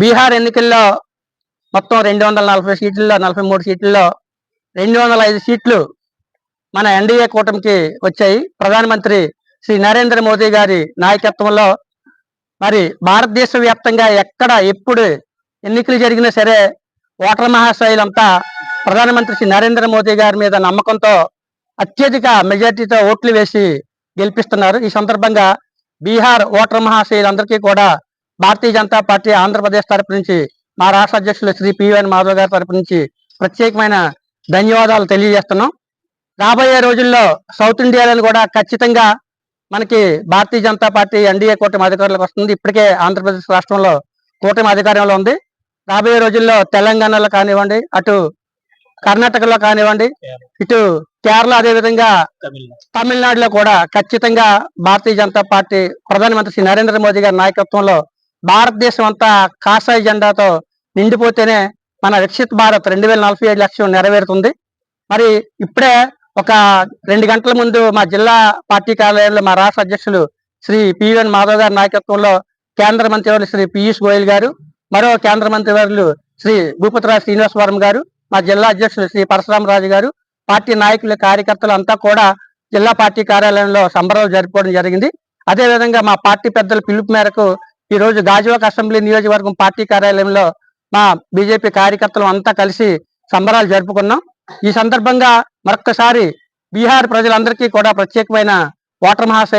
బీహార్ ఎన్నికల్లో మొత్తం రెండు వందల నలభై సీట్లలో నలభై మూడు సీట్లలో రెండు వందల ఐదు సీట్లు మన ఎన్డీఏ కూటమికి వచ్చాయి. ప్రధానమంత్రి శ్రీ నరేంద్ర మోదీ గారి నాయకత్వంలో మరి భారతదేశ వ్యాప్తంగా ఎక్కడ ఎప్పుడు ఎన్నికలు జరిగినా సరే ఓటర్ మహాశైలంతా ప్రధానమంత్రి శ్రీ నరేంద్ర మోదీ గారి మీద నమ్మకంతో అత్యధిక మెజార్టీతో ఓట్లు వేసి గెలిపిస్తున్నారు. ఈ సందర్భంగా బీహార్ ఓటర్ మహాశైలందరికీ కూడా భారతీయ జనతా పార్టీ ఆంధ్రప్రదేశ్ తరపు నుంచి మా రాష్ట్ర అధ్యక్షులు శ్రీ పివన్ మాధవ్ గారి తరపు నుంచి ప్రత్యేకమైన ధన్యవాదాలు తెలియజేస్తున్నాం. రాబోయే రోజుల్లో సౌత్ ఇండియాలో కూడా ఖచ్చితంగా మనకి భారతీయ జనతా పార్టీ ఎన్డీఏ కూటమి అధికారులకు వస్తుంది. ఇప్పటికే ఆంధ్రప్రదేశ్ రాష్ట్రంలో కూటమి అధికారంలో ఉంది. రాబోయే రోజుల్లో తెలంగాణలో కానివ్వండి అటు కర్ణాటకలో కానివ్వండి ఇటు కేరళ అదేవిధంగా తమిళనాడులో కూడా ఖచ్చితంగా భారతీయ జనతా పార్టీ ప్రధానమంత్రి శ్రీ నరేంద్ర మోదీ గారి నాయకత్వంలో భారతదేశం అంతా కాషాయ జెండాతో నిండిపోతేనే మన వికసిత్ భారత్ రెండు వేల నలభై ఏడు లక్ష్యం నెరవేరుతుంది. మరి ఇప్పుడే ఒక రెండు గంటల ముందు మా జిల్లా పార్టీ కార్యాలయంలో మా రాష్ట్ర అధ్యక్షులు శ్రీ పివన్ మాధవ్ గారి నాయకత్వంలో కేంద్ర మంత్రివర్యులు శ్రీ పీయూష్ గోయల్ గారు మరో కేంద్ర మంత్రివర్యులు శ్రీ భూపతిరాజ్ శ్రీనివాసవరం గారు మా జిల్లా అధ్యక్షులు శ్రీ పరశురామరాజు గారు పార్టీ నాయకులు కార్యకర్తలు అంతా కూడా జిల్లా పార్టీ కార్యాలయంలో సంబరాలు జరుపుకోవడం జరిగింది. అదే విధంగా మా పార్టీ పెద్దల పిలుపు మేరకు ఈ రోజు గాజువాక అసెంబ్లీ నియోజకవర్గం పార్టీ కార్యాలయంలో మా బీజేపీ కార్యకర్తలు అంతా కలిసి సంబరాలు జరుపుకున్నాం. ఈ సందర్భంగా మరొక్కసారి బీహార్ ప్రజలందరికీ కూడా ప్రత్యేకమైన ఓటర్ మహాశయ